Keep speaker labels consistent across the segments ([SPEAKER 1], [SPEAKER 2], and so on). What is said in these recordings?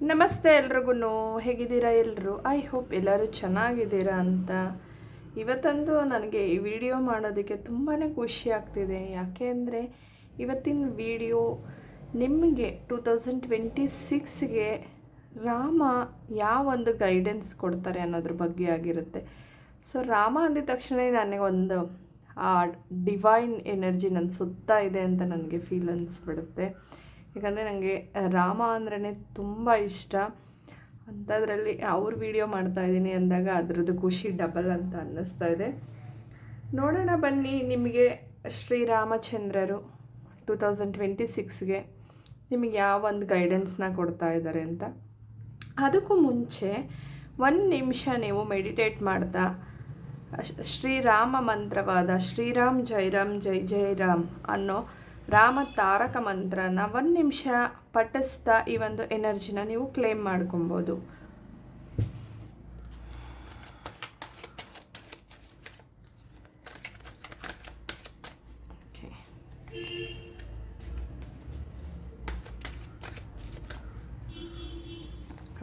[SPEAKER 1] ನಮಸ್ತೆ ಎಲ್ರಿಗೂ ಹೇಗಿದ್ದೀರಾ ಎಲ್ಲರೂ ಐ ಹೋಪ್ ಎಲ್ಲರೂ ಚೆನ್ನಾಗಿದ್ದೀರಾ ಅಂತ. ಇವತ್ತಂತೂ ನನಗೆ ಈ ವಿಡಿಯೋ ಮಾಡೋದಕ್ಕೆ ತುಂಬಾ ಖುಷಿ ಆಗ್ತಿದೆ. ಯಾಕೆ ಅಂದರೆ ಇವತ್ತಿನ ವಿಡಿಯೋ ನಿಮಗೆ ಟೂ ತೌಸಂಡ್ ಟ್ವೆಂಟಿ ಸಿಕ್ಸ್ಗೆ ರಾಮ ಯಾವೊಂದು ಗೈಡೆನ್ಸ್ ಕೊಡ್ತಾರೆ ಅನ್ನೋದ್ರ ಬಗ್ಗೆ ಆಗಿರುತ್ತೆ. ಸೊ ರಾಮ ಅಂದಿದ ತಕ್ಷಣ ನನಗೊಂದು ಆ ಡಿವೈನ್ ಎನರ್ಜಿ ನನ್ನ ಸುತ್ತ ಇದೆ ಅಂತ ನನಗೆ ಫೀಲ್ ಅನಿಸ್ಬಿಡುತ್ತೆ. ಯಾಕಂದರೆ ನನಗೆ ರಾಮ ಅಂದ್ರೆ ತುಂಬ ಇಷ್ಟ. ಅಂಥದ್ರಲ್ಲಿ ಅವ್ರ ವಿಡಿಯೋ ಮಾಡ್ತಾಯಿದ್ದೀನಿ ಅಂದಾಗ ಅದರದ್ದು ಖುಷಿ ಡಬಲ್ ಅಂತ ಅನ್ನಿಸ್ತಾ ಇದೆ. ನೋಡೋಣ ಬನ್ನಿ ನಿಮಗೆ ಶ್ರೀರಾಮಚಂದ್ರರು ಟೂ ತೌಸಂಡ್ ಟ್ವೆಂಟಿ ಸಿಕ್ಸ್ಗೆ ನಿಮಗೆ ಯಾವ ಒಂದು ಗೈಡೆನ್ಸ್ನ ಕೊಡ್ತಾ ಇದ್ದಾರೆ ಅಂತ. ಅದಕ್ಕೂ ಮುಂಚೆ ಒಂದು ನಿಮಿಷ ನೀವು ಮೆಡಿಟೇಟ್ ಮಾಡ್ತಾ ಶ್ರೀರಾಮ ಮಂತ್ರವಾದ ಶ್ರೀರಾಮ್ ಜೈರಾಮ್ ಜೈ ಜೈರಾಮ್ ಅನ್ನೋ ರಾಮ ತಾರಕ ಮಂತ್ರನ ಒಂದು ನಿಮಿಷ ಪಠಿಸ್ತಾ ಈ ಒಂದು ಎನರ್ಜಿನ ನೀವು ಕ್ಲೇಮ್ ಮಾಡ್ಕೊಬೋದು.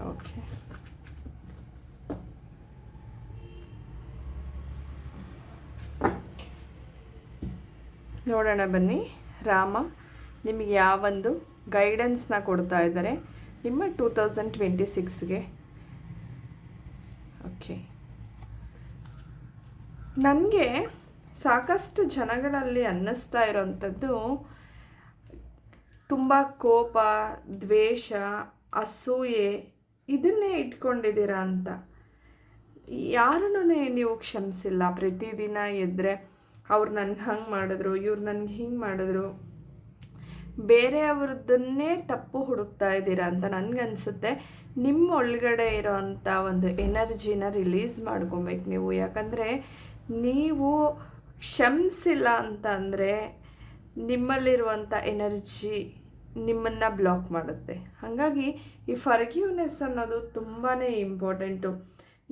[SPEAKER 1] ಓಕೆ. ನೋಡೋಣ ಬನ್ನಿ. ರಾಮ ನಿಮಗೆ ಯಾವೊಂದು ಗೈಡೆನ್ಸ್ನ ಕೊಡ್ತಾ ಇದ್ದಾರೆ. ನಿಮ್ಮ ಟೂ ತೌಸಂಡ್ ಟ್ವೆಂಟಿ ಸಿಕ್ಸ್ಗೆ ಓಕೆ ನನಗೆ ಸಾಕಷ್ಟು ಜನಗಳಲ್ಲಿ ಅನ್ನಿಸ್ತಾ ಇರೋವಂಥದ್ದು ತುಂಬ ಕೋಪ, ದ್ವೇಷ, ಅಸೂಯೆ ಇದನ್ನೇ ಇಟ್ಕೊಂಡಿದ್ದೀರಾ ಅಂತ. ಯಾರನ್ನೂ ನೀವು ಕ್ಷಮಿಸಿಲ್ಲ. ಪ್ರತಿದಿನ ಎದ್ದರೆ ಅವ್ರು ನನ್ಗೆ ಹಂಗೆ ಮಾಡಿದ್ರು, ಇವ್ರು ನನಗೆ ಹಿಂಗೆ ಮಾಡಿದ್ರು. ಬೇರೆಯವ್ರದ್ದನ್ನೇ ತಪ್ಪು ಹುಡುಕ್ತಾ ಇದ್ದೀರಾ ಅಂತ ನನಗನ್ಸುತ್ತೆ ನಿಮ್ಮ ಒಳಗಡೆ ಇರೋವಂಥ ಒಂದು ಎನರ್ಜಿನ ರಿಲೀಸ್ ಮಾಡ್ಕೊಬೇಕು ನೀವು. ಯಾಕಂದರೆ ನೀವು ಕ್ಷಮಿಸಿಲ್ಲ ಅಂತ ಅಂದರೆ ನಿಮ್ಮಲ್ಲಿರುವಂಥ ಎನರ್ಜಿ ನಿಮ್ಮನ್ನು ಬ್ಲಾಕ್ ಮಾಡುತ್ತೆ. ಹಾಗಾಗಿ ಈ ಫರ್ಗ್ಯೂನೆಸ್ ಅನ್ನೋದು ತುಂಬಾ ಇಂಪಾರ್ಟೆಂಟು.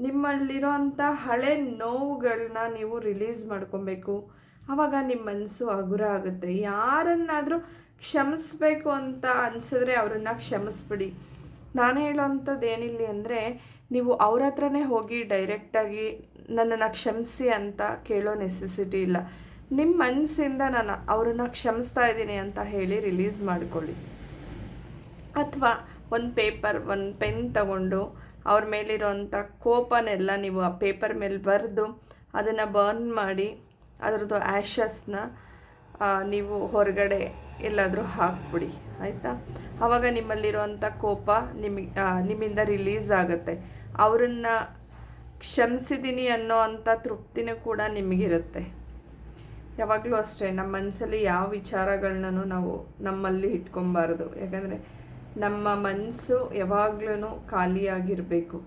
[SPEAKER 1] ನಿಮ್ಮಲ್ಲಿರೋಂಥ ಹಳೆ ನೋವುಗಳನ್ನ ನೀವು ರಿಲೀಸ್ ಮಾಡ್ಕೊಬೇಕು. ಆವಾಗ ನಿಮ್ಮ ಮನಸ್ಸು ಹಗುರ ಆಗುತ್ತೆ. ಯಾರನ್ನಾದರೂ ಕ್ಷಮಿಸ್ಬೇಕು ಅಂತ ಅನಿಸಿದ್ರೆ ಅವರನ್ನು ಕ್ಷಮಿಸ್ಬಿಡಿ. ನಾನು ಹೇಳೋವಂಥದ್ದು ಏನಿಲ್ಲ ಅಂದರೆ, ನೀವು ಅವ್ರ ಹತ್ರನೇ ಹೋಗಿ ಡೈರೆಕ್ಟಾಗಿ ನನ್ನನ್ನು ಕ್ಷಮಿಸಿ ಅಂತ ಕೇಳೋ ನೆಸೆಸಿಟಿ ಇಲ್ಲ. ನಿಮ್ಮ ಮನಸ್ಸಿಂದ ನಾನು ಅವರನ್ನು ಕ್ಷಮಿಸ್ತಾ ಇದ್ದೀನಿ ಅಂತ ಹೇಳಿ ರಿಲೀಸ್ ಮಾಡಿಕೊಳ್ಳಿ. ಅಥವಾ ಒಂದು ಪೇಪರ್ ಒಂದು ಪೆನ್ ತಗೊಂಡು ಅವ್ರ ಮೇಲಿರೋಂಥ ಕೋಪನೆಲ್ಲ ನೀವು ಆ ಪೇಪರ್ ಮೇಲೆ ಬರೆದು ಅದನ್ನು ಬರ್ನ್ ಮಾಡಿ ಅದರದ್ದು ಆ್ಯಶಸ್ನ ನೀವು ಹೊರಗಡೆ ಎಲ್ಲಾದರೂ ಹಾಕ್ಬಿಡಿ, ಆಯಿತಾ? ಆವಾಗ ನಿಮ್ಮಲ್ಲಿರುವಂಥ ಕೋಪ ನಿಮಗೆ ನಿಮ್ಮಿಂದ ರಿಲೀಸ್ ಆಗುತ್ತೆ. ಅವರನ್ನ ಕ್ಷಮಿಸಿದ್ದೀನಿ ಅನ್ನೋ ಅಂಥ ತೃಪ್ತಿನೂ ಕೂಡ ನಿಮಗಿರುತ್ತೆ. ಯಾವಾಗಲೂ ಅಷ್ಟೇ, ನಮ್ಮ ಮನಸ್ಸಲ್ಲಿ ಯಾವ ವಿಚಾರಗಳನ್ನೂ ನಾವು ನಮ್ಮಲ್ಲಿ ಇಟ್ಕೊಬಾರ್ದು. ಯಾಕಂದರೆ ನಮ್ಮ ಮನಸ್ಸು ಯಾವಾಗ್ಲೂ ಖಾಲಿಯಾಗಿರಬೇಕು.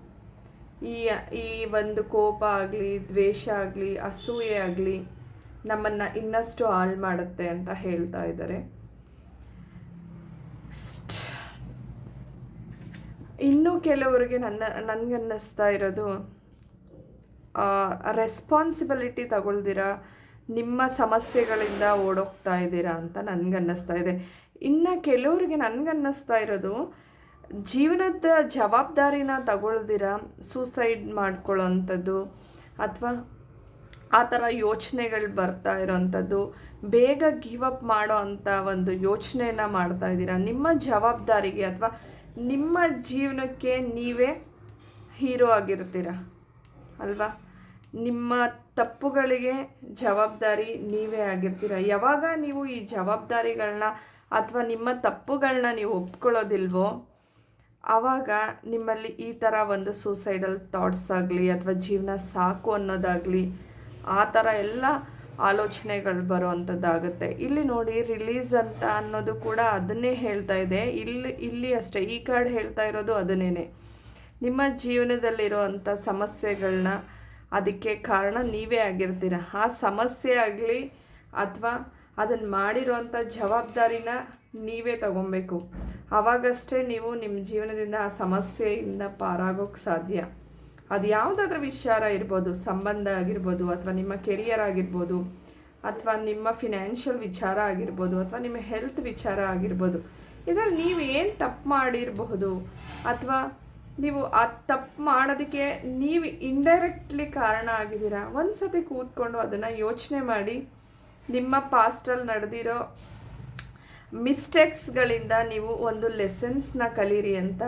[SPEAKER 1] ಈ ಈ ಒಂದು ಕೋಪ ಆಗಲಿ, ದ್ವೇಷ ಆಗಲಿ, ಅಸೂಯೆ ಆಗಲಿ ನಮ್ಮನ್ನು ಇನ್ನಷ್ಟು ಹಾಳು ಮಾಡುತ್ತೆ ಅಂತ ಹೇಳ್ತಾ ಇದ್ದಾರೆ. ಇನ್ನೂ ಕೆಲವರಿಗೆ ನನ್ನ, ನನಗನ್ನಿಸ್ತಾ ಇರೋದು ರೆಸ್ಪಾನ್ಸಿಬಿಲಿಟಿ ತಗೊಳ್ದಿರ, ನಿಮ್ಮ ಸಮಸ್ಯೆಗಳಿಂದ ಓಡೋಗ್ತಾ ಇದ್ದೀರಾ ಅಂತ ನನಗನ್ನಿಸ್ತಾ ಇದೆ. ಇನ್ನು ಕೆಲವರಿಗೆ ನನಗನ್ನಿಸ್ತಾ ಇರೋದು, ಜೀವನದ ಜವಾಬ್ದಾರಿನ ತಗೊಳ್ದಿರ ಸೂಸೈಡ್ ಮಾಡ್ಕೊಳ್ಳೋವಂಥದ್ದು ಅಥವಾ ಆ ಥರ ಯೋಚನೆಗಳು ಬರ್ತಾ ಇರೋವಂಥದ್ದು ಬೇಗ ಗಿವ್ ಅಪ್ ಮಾಡೋ ಅಂಥ ಒಂದು ಯೋಚನೆನ ಮಾಡ್ತಾ ಇದ್ದೀರಾ. ನಿಮ್ಮ ಜವಾಬ್ದಾರಿಗೆ ಅಥವಾ ನಿಮ್ಮ ಜೀವನಕ್ಕೆ ನೀವೇ ಹೀರೋ ಆಗಿರ್ತೀರ ಅಲ್ವಾ? ನಿಮ್ಮ ತಪ್ಪುಗಳಿಗೆ ಜವಾಬ್ದಾರಿ ನೀವೇ ಆಗಿರ್ತೀರ. ಯಾವಾಗ ನೀವು ಈ ಜವಾಬ್ದಾರಿಗಳನ್ನ ಅಥವಾ ನಿಮ್ಮ ತಪ್ಪುಗಳನ್ನ ನೀವು ಒಪ್ಕೊಳ್ಳೋದಿಲ್ವೋ, ಆವಾಗ ನಿಮ್ಮಲ್ಲಿ ಈ ಥರ ಒಂದು ಸೂಸೈಡಲ್ ಥಾಟ್ಸ್ ಆಗಲಿ ಅಥವಾ ಜೀವನ ಸಾಕು ಅನ್ನೋದಾಗಲಿ, ಆ ಥರ ಎಲ್ಲ ಆಲೋಚನೆಗಳು ಬರುವಂಥದ್ದಾಗುತ್ತೆ. ಇಲ್ಲಿ ನೋಡಿ ರಿಲೀಸ್ ಅಂತ ಅನ್ನೋದು ಕೂಡ ಅದನ್ನೇ ಹೇಳ್ತಾ ಇದೆ. ಇಲ್ಲಿ ಇಲ್ಲಿ ಅಷ್ಟೇ, ಈ ಕಾರ್ಡ್ ಹೇಳ್ತಾ ಇರೋದು ಅದನ್ನೇ ನಿಮ್ಮ ಜೀವನದಲ್ಲಿರುವಂಥ ಸಮಸ್ಯೆಗಳನ್ನ ಅದಕ್ಕೆ ಕಾರಣ ನೀವೇ ಆಗಿರ್ತೀರ. ಆ ಸಮಸ್ಯೆ ಆಗಲಿ ಅಥವಾ ಅದನ್ನು ಮಾಡಿರೋಂಥ ಜವಾಬ್ದಾರಿನ ನೀವೇ ತಗೊಬೇಕು. ಆವಾಗಷ್ಟೇ ನೀವು ನಿಮ್ಮ ಜೀವನದಿಂದ ಆ ಸಮಸ್ಯೆಯಿಂದ ಪಾರಾಗೋಕ್ಕೆ ಸಾಧ್ಯ. ಅದು ಯಾವುದಾದ್ರೂ ವಿಚಾರ ಇರ್ಬೋದು, ಸಂಬಂಧ ಆಗಿರ್ಬೋದು, ಅಥವಾ ನಿಮ್ಮ ಕೆರಿಯರ್ ಆಗಿರ್ಬೋದು, ಅಥವಾ ನಿಮ್ಮ ಫಿನಾನ್ಷಿಯಲ್ ವಿಚಾರ ಆಗಿರ್ಬೋದು, ಅಥವಾ ನಿಮ್ಮ ಹೆಲ್ತ್ ವಿಚಾರ ಆಗಿರ್ಬೋದು. ಇದರಲ್ಲಿ ನೀವು ಏನು ತಪ್ಪು ಮಾಡಿರಬಹುದು, ಅಥವಾ ನೀವು ಆ ತಪ್ಪು ಮಾಡೋದಕ್ಕೆ ನೀವು ಇಂಡೈರೆಕ್ಟ್ಲಿ ಕಾರಣ ಆಗಿದ್ದೀರಾ? ಒಂದು ಸತಿ ಕೂತ್ಕೊಂಡು ಅದನ್ನು ಯೋಚನೆ ಮಾಡಿ ನಿಮ್ಮ ಪಾಸ್ಟಲ್ಲಿ ನಡೆದಿರೋ ಮಿಸ್ಟೇಕ್ಸ್ಗಳಿಂದ ನೀವು ಒಂದು ಲೆಸನ್ಸ್ನ ಕಲೀರಿ ಅಂತ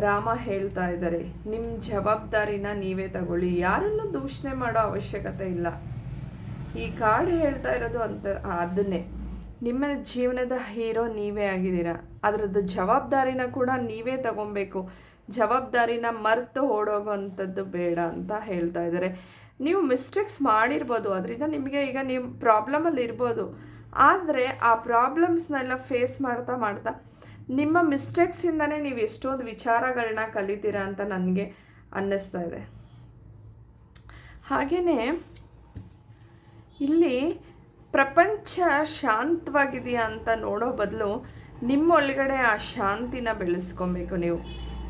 [SPEAKER 1] ರಾಮ ಹೇಳ್ತಾ ಇದ್ದಾರೆ. ನಿಮ್ಮ ಜವಾಬ್ದಾರಿನ ನೀವೇ ತಗೊಳ್ಳಿ. ಯಾರನ್ನು ದೂಷಣೆ ಮಾಡೋ ಅವಶ್ಯಕತೆ ಇಲ್ಲ. ಈ ಕಾರ್ಡ್ ಹೇಳ್ತಾ ಇರೋದು ಅಂತ, ಅದನ್ನೇ. ನಿಮ್ಮ ಜೀವನದ ಹೀರೋ ನೀವೇ ಆಗಿದ್ದೀರಾ. ಅದರದ್ದು ಜವಾಬ್ದಾರಿನ ಕೂಡ ನೀವೇ ತಗೊಬೇಕು ಜವಾಬ್ದಾರಿನ ಮರೆತು ಓಡೋಗೋವಂಥದ್ದು ಬೇಡ ಅಂತ ಹೇಳ್ತಾ ಇದ್ದಾರೆ. ನೀವು ಮಿಸ್ಟೇಕ್ಸ್ ಮಾಡಿರ್ಬೋದು. ಅದರಿಂದ ನಿಮಗೆ ಈಗ ನೀವು ಪ್ರಾಬ್ಲಮಲ್ಲಿ ಇರ್ಬೋದು. ಆದರೆ ಆ ಪ್ರಾಬ್ಲಮ್ಸ್ನೆಲ್ಲ ಫೇಸ್ ಮಾಡ್ತಾ ಮಾಡ್ತಾ ನಿಮ್ಮ ಮಿಸ್ಟೇಕ್ಸಿಂದನೇ ನೀವು ಎಷ್ಟೊಂದು ವಿಚಾರಗಳನ್ನ ಕಲಿತೀರಾ ಅಂತ ನನಗೆ ಅನ್ನಿಸ್ತಾ ಇದೆ. ಹಾಗೆಯೇ ಇಲ್ಲಿ ಪ್ರಪಂಚ ಶಾಂತವಾಗಿದೆಯಾ ಅಂತ ನೋಡೋ ಬದಲು ನಿಮ್ಮೊಳಗಡೆ ಆ ಶಾಂತಿನ ಬೆಳೆಸ್ಕೊಬೇಕು ನೀವು.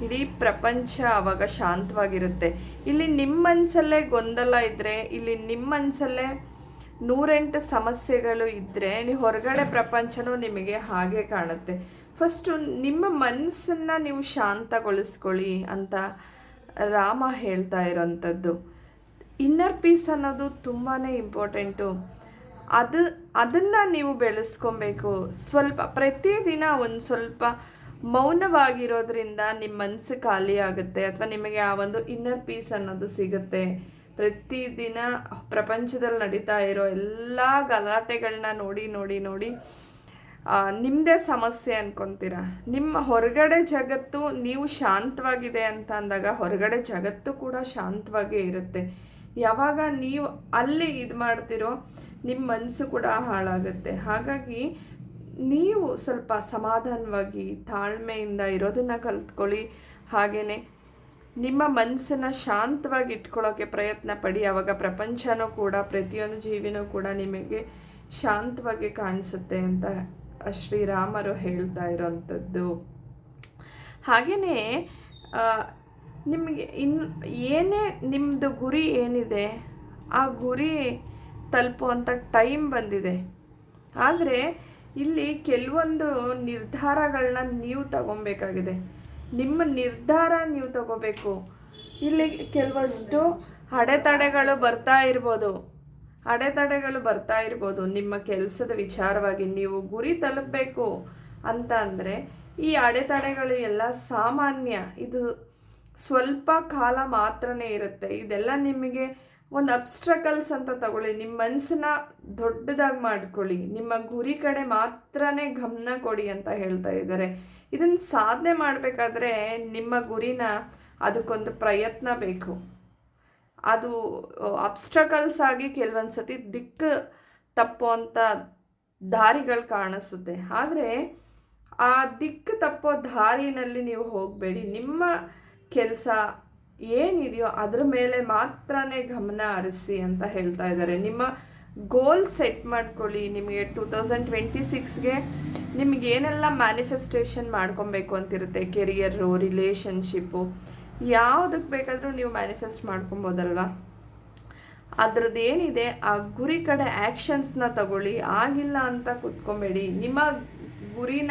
[SPEAKER 1] ಇಡೀ ಪ್ರಪಂಚ ಆವಾಗ ಶಾಂತವಾಗಿರುತ್ತೆ. ಇಲ್ಲಿ ನಿಮ್ಮ ಮನಸ್ಸಲ್ಲೇ ಗೊಂದಲ ಇದ್ದರೆ ಇಲ್ಲಿ ನಿಮ್ಮ ಮನಸ್ಸಲ್ಲೇ ನೂರೆಂಟು ಸಮಸ್ಯೆಗಳು ಇದ್ದರೆ ನೀವು ಹೊರಗಡೆ ಪ್ರಪಂಚನೂ ನಿಮಗೆ ಹಾಗೆ ಕಾಣುತ್ತೆ. ಫಸ್ಟು ನಿಮ್ಮ ಮನಸ್ಸನ್ನು ನೀವು ಶಾಂತಗೊಳಿಸ್ಕೊಳ್ಳಿ ಅಂತ ರಾಮ ಹೇಳ್ತಾ ಇರೋಂಥದ್ದು. ಇನ್ನರ್ ಪೀಸ್ ಅನ್ನೋದು ತುಂಬಾ ಇಂಪಾರ್ಟೆಂಟು. ಅದು, ಅದನ್ನು ನೀವು ಬೆಳೆಸ್ಕೊಬೇಕು. ಸ್ವಲ್ಪ ಪ್ರತಿದಿನ ಒಂದು ಸ್ವಲ್ಪ ಮೌನವಾಗಿರೋದ್ರಿಂದ ನಿಮ್ಮ ಮನಸ್ಸು ಖಾಲಿ ಆಗುತ್ತೆ ಅಥವಾ ನಿಮಗೆ ಆ ಒಂದು ಇನ್ನರ್ ಪೀಸ್ ಅನ್ನೋದು ಸಿಗುತ್ತೆ. ಪ್ರತಿದಿನ ಪ್ರಪಂಚದಲ್ಲಿ ನಡೀತಾ ಇರೋ ಎಲ್ಲ ಗಲಾಟೆಗಳನ್ನ ನೋಡಿ ನೋಡಿ ನೋಡಿ ನಿಮ್ಮದೇ ಸಮಸ್ಯೆ ಅನ್ಕೊಂತೀರ. ನಿಮ್ಮ ಹೊರಗಡೆ ಜಗತ್ತು ನೀವು ಶಾಂತವಾಗಿದೆ ಅಂತ ಅಂದಾಗ ಹೊರಗಡೆ ಜಗತ್ತು ಕೂಡ ಶಾಂತವಾಗೇ ಇರುತ್ತೆ. ಯಾವಾಗ ನೀವು ಅಲ್ಲಿ ಇದು ಮಾಡ್ತಿರೋ ನಿಮ್ಮ ಮನಸ್ಸು ಕೂಡ ಹಾಳಾಗುತ್ತೆ. ಹಾಗಾಗಿ ನೀವು ಸ್ವಲ್ಪ ಸಮಾಧಾನವಾಗಿ ತಾಳ್ಮೆಯಿಂದ ಇರೋದನ್ನು ಕಲ್ತ್ಕೊಳ್ಳಿ. ಹಾಗೆಯೇ ನಿಮ್ಮ ಮನಸ್ಸನ್ನು ಶಾಂತವಾಗಿ ಇಟ್ಕೊಳ್ಳೋಕ್ಕೆ ಪ್ರಯತ್ನ ಪಡಿ. ಆವಾಗ ಪ್ರಪಂಚನೂ ಕೂಡ, ಪ್ರತಿಯೊಂದು ಜೀವಿನೂ ಕೂಡ ನಿಮಗೆ ಶಾಂತವಾಗಿ ಕಾಣಿಸುತ್ತೆ ಅಂತ ಶ್ರೀರಾಮರು ಹೇಳ್ತಾ ಇರೋವಂಥದ್ದು ಹಾಗೆಯೇ ನಿಮಗೆ ಇನ್ನು ಏನೇ ನಿಮ್ಮದು ಗುರಿ ಏನಿದೆ, ಆ ಗುರಿ ತಲುಪುವಂಥ ಟೈಮ್ ಬಂದಿದೆ. ಆದರೆ ಇಲ್ಲಿ ಕೆಲವೊಂದು ನಿರ್ಧಾರಗಳನ್ನ ನೀವು ತಗೊಬೇಕಾಗಿದೆ. ನಿಮ್ಮ ನಿರ್ಧಾರ ನೀವು ತಗೋಬೇಕು. ಇಲ್ಲಿ ಕೆಲವಷ್ಟು ಅಡೆತಡೆಗಳು ಬರ್ತಾ ಇರ್ಬೋದು. ಅಡೆತಡೆಗಳು ಬರ್ತಾ ಇರ್ಬೋದು. ನಿಮ್ಮ ಕೆಲಸದ ವಿಚಾರವಾಗಿ ನೀವು ಗುರಿ ತಲುಪಬೇಕು ಅಂತ ಅಂದರೆ ಈ ಅಡೆತಡೆಗಳು ಎಲ್ಲ ಸಾಮಾನ್ಯ. ಇದು ಸ್ವಲ್ಪ ಕಾಲ ಮಾತ್ರನೇ ಇರುತ್ತೆ. ಇದೆಲ್ಲ ನಿಮಗೆ ಒಂದು ಅಬ್ಸ್ಟ್ರಕಲ್ಸ್ ಅಂತ ತಗೊಳ್ಳಿ. ನಿಮ್ಮ ಮನಸ್ಸನ್ನ ದೊಡ್ಡದಾಗಿ ಮಾಡ್ಕೊಳ್ಳಿ. ನಿಮ್ಮ ಗುರಿ ಕಡೆ ಮಾತ್ರನೇ ಗಮನ ಕೊಡಿ ಅಂತ ಹೇಳ್ತಾ ಇದ್ದಾರೆ. ಇದನ್ನು ಸಾಧನೆ ಮಾಡಬೇಕಾದ್ರೆ ನಿಮ್ಮ ಗುರಿನ ಅದಕ್ಕೊಂದು ಪ್ರಯತ್ನ ಬೇಕು. ಅದು ಅಬ್ಸ್ಟ್ರಕಲ್ಸ್ ಆಗಿ ಕೆಲವೊಂದು ಸತಿ ದಿಕ್ಕು ತಪ್ಪುವಂಥ ದಾರಿಗಳು ಕಾಣಿಸುತ್ತೆ. ಆದರೆ, ಆ ದಿಕ್ಕು ತಪ್ಪೋ ದಾರಿನಲ್ಲಿ ನೀವು ಹೋಗಬೇಡಿ. ನಿಮ್ಮ ಕೆಲಸ ಏನಿದೆಯೋ ಅದ್ರ ಮೇಲೆ ಮಾತ್ರನೇ ಗಮನ ಹರಿಸಿ ಅಂತ ಹೇಳ್ತಾ ಇದ್ದಾರೆ. ನಿಮ್ಮ ಗೋಲ್ ಸೆಟ್ ಮಾಡ್ಕೊಳ್ಳಿ. ನಿಮಗೆ ಟೂ ತೌಸಂಡ್ ಟ್ವೆಂಟಿ ಸಿಕ್ಸ್ಗೆ ನಿಮ್ಗೆ ಏನೆಲ್ಲ ಮ್ಯಾನಿಫೆಸ್ಟೇಷನ್ ಮಾಡ್ಕೊಬೇಕು ಅಂತಿರುತ್ತೆ? ಕೆರಿಯರು ರಿಲೇಷನ್ಶಿಪ್ಪು ಯಾವುದಕ್ಕೆ ಬೇಕಾದರೂ ನೀವು ಮ್ಯಾನಿಫೆಸ್ಟ್ ಮಾಡ್ಕೊಬೋದಲ್ವಾ? ಅದ್ರದ್ದು ಏನಿದೆ? ಆ ಗುರಿ ಕಡೆ ಆ್ಯಕ್ಷನ್ಸ್ನ ತಗೊಳ್ಳಿ. ಆಗಿಲ್ಲ ಅಂತ ಕುತ್ಕೊಬೇಡಿ. ನಿಮ್ಮ ಗುರಿನ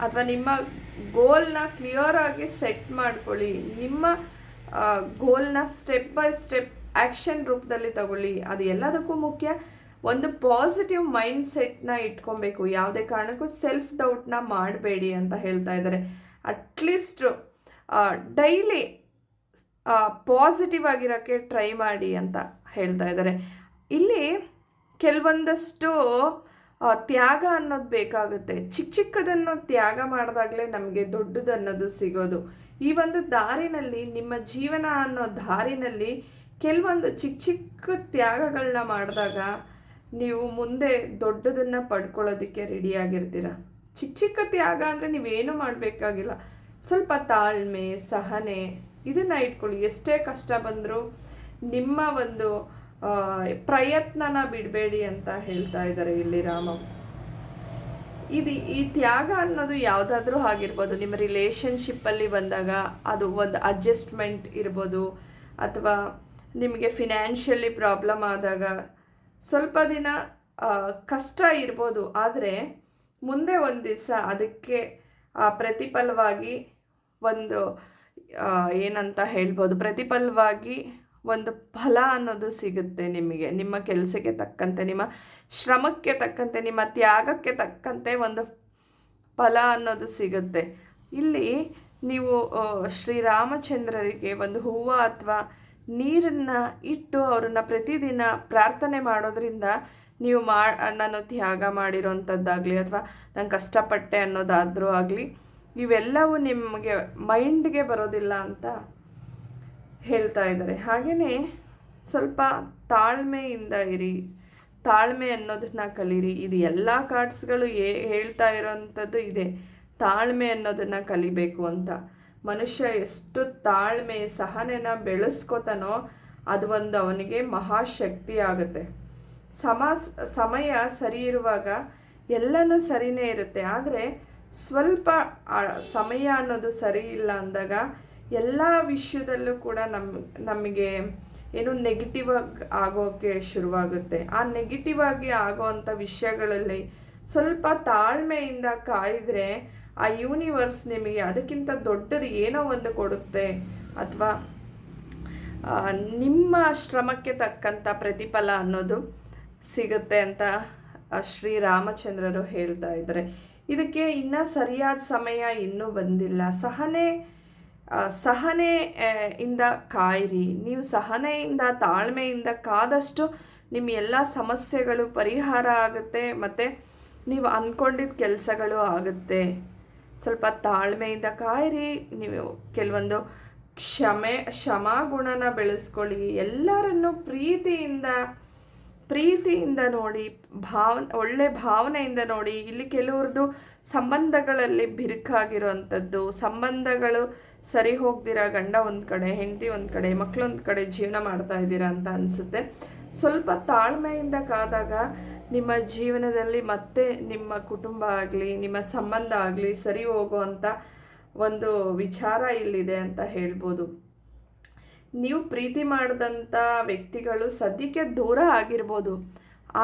[SPEAKER 1] ಅಥವಾ ನಿಮ್ಮ ಗೋಲ್ನ ಕ್ಲಿಯರ್ ಆಗಿ ಸೆಟ್ ಮಾಡ್ಕೊಳ್ಳಿ. ನಿಮ್ಮ ಗೋಲ್ನ ಸ್ಟೆಪ್ ಬೈ ಸ್ಟೆಪ್ ಆ್ಯಕ್ಷನ್ ರೂಪದಲ್ಲಿ ತಗೊಳ್ಳಿ. ಅದು ಎಲ್ಲದಕ್ಕೂ ಮುಖ್ಯ. ಒಂದು ಪಾಸಿಟಿವ್ ಮೈಂಡ್ ಸೆಟ್ನ ಇಟ್ಕೊಬೇಕು. ಯಾವುದೇ ಕಾರಣಕ್ಕೂ ಸೆಲ್ಫ್ ಡೌಟ್ನ ಮಾಡಬೇಡಿ ಅಂತ ಹೇಳ್ತಾ ಇದ್ದಾರೆ. ಅಟ್ಲೀಸ್ಟ್ ಡೈಲಿ ಪಾಸಿಟಿವ್ ಆಗಿರೋಕ್ಕೆ ಟ್ರೈ ಮಾಡಿ ಅಂತ ಹೇಳ್ತಾ ಇದ್ದಾರೆ. ಇಲ್ಲಿ, ಕೆಲವೊಂದಷ್ಟು ತ್ಯಾಗ ಅನ್ನೋದು ಬೇಕಾಗುತ್ತೆ. ಚಿಕ್ಕ ಚಿಕ್ಕದನ್ನು ತ್ಯಾಗ ಮಾಡಿದಾಗಲೇ ನಮಗೆ ದೊಡ್ಡದು ಅನ್ನೋದು ಸಿಗೋದು. ಈ ಒಂದು ದಾರಿನಲ್ಲಿ, ನಿಮ್ಮ ಜೀವನ ಅನ್ನೋ ದಾರಿನಲ್ಲಿ ಕೆಲವೊಂದು ಚಿಕ್ಕ ಚಿಕ್ಕ ತ್ಯಾಗಗಳನ್ನ ಮಾಡಿದಾಗ ನೀವು ಮುಂದೆ ದೊಡ್ಡದನ್ನು ಪಡ್ಕೊಳ್ಳೋದಕ್ಕೆ ರೆಡಿಯಾಗಿರ್ತೀರ ಚಿಕ್ಕ ಚಿಕ್ಕ ತ್ಯಾಗ ಅಂದರೆ ನೀವೇನು ಮಾಡಬೇಕಾಗಿಲ್ಲ. ಸ್ವಲ್ಪ ತಾಳ್ಮೆ, ಸಹನೆ ಇದನ್ನು ಇಟ್ಕೊಳ್ಳಿ. ಎಷ್ಟೇ ಕಷ್ಟ ಬಂದರೂ ನಿಮ್ಮ ಒಂದು ಪ್ರಯತ್ನನ ಬಿಡಬೇಡಿ ಅಂತ ಹೇಳ್ತಾ ಇದ್ದಾರೆ ಇಲ್ಲಿ ರಾಮ. ಇದು ಈ ತ್ಯಾಗ ಅನ್ನೋದು ಯಾವುದಾದ್ರೂ ಆಗಿರ್ಬೋದು, ನಿಮ್ಮ ರಿಲೇಷನ್ಶಿಪ್ಪಲ್ಲಿ ಬಂದಾಗ ಅದು ಒಂದು ಅಡ್ಜಸ್ಟ್ಮೆಂಟ್ ಇರ್ಬೋದು, ಅಥವಾ ನಿಮಗೆ ಫಿನಾನ್ಷಿಯಲಿ ಪ್ರಾಬ್ಲಮ್ ಆದಾಗ ಸ್ವಲ್ಪ ದಿನ ಕಷ್ಟ ಇರ್ಬೋದು, ಆದರೆ ಮುಂದೆ ಒಂದು ದಿವಸ ಅದಕ್ಕೆ ಪ್ರತಿಫಲವಾಗಿ ಒಂದು ಏನಂತ ಹೇಳ್ಬೋದು, ಪ್ರತಿಫಲವಾಗಿ ಒಂದು ಫಲ ಅನ್ನೋದು ಸಿಗುತ್ತೆ ನಿಮಗೆ. ನಿಮ್ಮ ಕೆಲಸಕ್ಕೆ ತಕ್ಕಂತೆ, ನಿಮ್ಮ ಶ್ರಮಕ್ಕೆ ತಕ್ಕಂತೆ, ನಿಮ್ಮ ತ್ಯಾಗಕ್ಕೆ ತಕ್ಕಂತೆ ಒಂದು ಫಲ ಅನ್ನೋದು ಸಿಗುತ್ತೆ. ಇಲ್ಲಿ ನೀವು ಶ್ರೀರಾಮಚಂದ್ರರಿಗೆ ಒಂದು ಹೂವು ಅಥವಾ ನೀರನ್ನು ಇಟ್ಟು ಅವರನ್ನು ಪ್ರತಿದಿನ ಪ್ರಾರ್ಥನೆ ಮಾಡೋದ್ರಿಂದ ನೀವು ಮಾ, ನಾನು ತ್ಯಾಗ ಮಾಡಿರೋಂಥದ್ದಾಗಲಿ ಅಥವಾ ನಾನು ಕಷ್ಟಪಟ್ಟೆ ಅನ್ನೋದಾದರೂ ಆಗಲಿ, ಇವೆಲ್ಲವೂ ನಿಮಗೆ ಮೈಂಡ್ಗೆ ಬರೋದಿಲ್ಲ ಅಂತ ಹೇಳ್ತಾ ಇದ್ದಾರೆ. ಹಾಗೆಯೇ ಸ್ವಲ್ಪ ತಾಳ್ಮೆಯಿಂದ ಇರಿ. ತಾಳ್ಮೆ ಅನ್ನೋದನ್ನ ಕಲೀರಿ. ಇದು ಎಲ್ಲ ಕಾರ್ಡ್ಸ್ಗಳು ಏ, ಹೇಳ್ತಾ ಇರೋವಂಥದ್ದು ಇದೆ. ತಾಳ್ಮೆ ಅನ್ನೋದನ್ನು ಕಲಿಬೇಕು ಅಂತ. ಮನುಷ್ಯ ಎಷ್ಟು ತಾಳ್ಮೆ, ಸಹನೆನ ಬೆಳೆಸ್ಕೋತಾನೋ ಅದು ಒಂದು ಅವನಿಗೆ ಮಹಾಶಕ್ತಿ ಆಗುತ್ತೆ. ಸಮ ಸಮಯ ಸರಿ ಇರುವಾಗ ಎಲ್ಲನೂ ಸರಿನೇ ಇರುತ್ತೆ. ಆದರೆ ಸ್ವಲ್ಪ ಸಮಯ ಅನ್ನೋದು ಸರಿ ಇಲ್ಲ ಅಂದಾಗ ಎಲ್ಲ ವಿಷಯದಲ್ಲೂ ಕೂಡ ನಮ್ಮ ನಮಗೆ ಏನು ನೆಗೆಟಿವ್ ಆಗಿ ಆಗೋಕ್ಕೆ ಶುರುವಾಗುತ್ತೆ. ಆ ನೆಗೆಟಿವ್ ಆಗಿ ಆಗೋವಂಥ ವಿಷಯಗಳಲ್ಲಿ ಸ್ವಲ್ಪ ತಾಳ್ಮೆಯಿಂದ ಕಾಯಿದ್ರೆ ಆ ಯೂನಿವರ್ಸ್ ನಿಮಗೆ ಅದಕ್ಕಿಂತ ದೊಡ್ಡದು ಏನೋ ಒಂದು ಕೊಡುತ್ತೆ ಅಥವಾ ನಿಮ್ಮ ಶ್ರಮಕ್ಕೆ ತಕ್ಕಂಥ ಪ್ರತಿಫಲ ಅನ್ನೋದು ಸಿಗುತ್ತೆ ಅಂತ ಶ್ರೀ ಶ್ರೀರಾಮಚಂದ್ರರು ಹೇಳ್ತಾ ಇದ್ದಾರೆ. ಇದಕ್ಕೆ ಇನ್ನೂ ಸರಿಯಾದ ಸಮಯ ಇನ್ನೂ ಬಂದಿಲ್ಲ. ಸಹನೆ ಸಹನೆ ಇಂದ ಕಾಯಿರಿ. ನೀವು ಸಹನೆಯಿಂದ, ತಾಳ್ಮೆಯಿಂದ ಕಾದಷ್ಟು ನಿಮ್ಮ ಎಲ್ಲ ಸಮಸ್ಯೆಗಳು ಪರಿಹಾರ ಆಗುತ್ತೆ, ಮತ್ತು ನೀವು ಅಂದ್ಕೊಂಡಿದ್ದ ಕೆಲಸಗಳು ಆಗುತ್ತೆ. ಸ್ವಲ್ಪ ತಾಳ್ಮೆಯಿಂದ ಕಾಯಿರಿ, ನೀವು ಕೆಲವೊಂದು ಕ್ಷಮೆ ಕ್ಷಮಾಗುಣನ ಬೆಳೆಸ್ಕೊಳ್ಳಿ. ಎಲ್ಲರನ್ನು ಪ್ರೀತಿಯಿಂದ ಪ್ರೀತಿಯಿಂದ ನೋಡಿ, ಭಾವ, ಒಳ್ಳೆ ಭಾವನೆಯಿಂದ ನೋಡಿ, ಇಲ್ಲಿ ಕೆಲವ್ರದ್ದು ಸಂಬಂಧಗಳಲ್ಲಿ ಬಿರುಕಾಗಿರುವಂಥದ್ದು, ಸಂಬಂಧಗಳು ಸರಿ ಹೋಗ್ದಿರ, ಗಂಡ ಒಂದು ಕಡೆ, ಹೆಂಡತಿ ಒಂದು ಕಡೆ ಮಕ್ಕಳು ಒಂದು ಕಡೆ ಜೀವನ ಮಾಡ್ತಾ ಇದ್ದೀರಾ ಅಂತ ಅನಿಸುತ್ತೆ. ಸ್ವಲ್ಪ ತಾಳ್ಮೆಯಿಂದ ಕಾದಾಗ ನಿಮ್ಮ ಜೀವನದಲ್ಲಿ ಮತ್ತೆ ನಿಮ್ಮ ಕುಟುಂಬ ಆಗಲಿ, ನಿಮ್ಮ ಸಂಬಂಧ ಆಗಲಿ ಸರಿ ಹೋಗುವಂಥ ಒಂದು ವಿಚಾರ ಇಲ್ಲಿದೆ ಅಂತ ಹೇಳ್ಬೋದು. ನೀವು ಪ್ರೀತಿ ಮಾಡಿದಂಥ ವ್ಯಕ್ತಿಗಳು ಸದ್ಯಕ್ಕೆ ದೂರ ಆಗಿರ್ಬೋದು.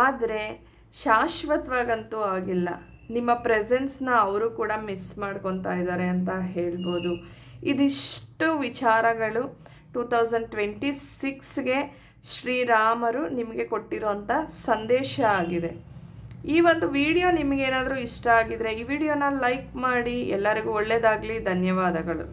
[SPEAKER 1] ಆದರೆ ಶಾಶ್ವತವಾಗಂತೂ ಆಗಿಲ್ಲ. ನಿಮ್ಮ ಪ್ರೆಸೆನ್ಸ್ನ ಅವರು ಕೂಡ ಮಿಸ್ ಮಾಡ್ಕೊತಾ ಇದ್ದಾರೆ ಅಂತ ಹೇಳ್ಬೋದು. ಇದಿಷ್ಟು ವಿಚಾರಗಳು ಟೂ ತೌಸಂಡ್ ಟ್ವೆಂಟಿ ಸಿಕ್ಸ್ಗೆ ಶ್ರೀರಾಮರು ನಿಮಗೆ ಕೊಟ್ಟಿರೋಂಥ ಸಂದೇಶ ಆಗಿದೆ. ಈ ಒಂದು ವಿಡಿಯೋ ನಿಮಗೇನಾದರೂ ಇಷ್ಟ ಆಗಿದ್ರೆ ಈ ವಿಡಿಯೋನ ಲೈಕ್ ಮಾಡಿ ಎಲ್ಲರಿಗೂ ಒಳ್ಳೆಯದಾಗಲಿ ಧನ್ಯವಾದಗಳು.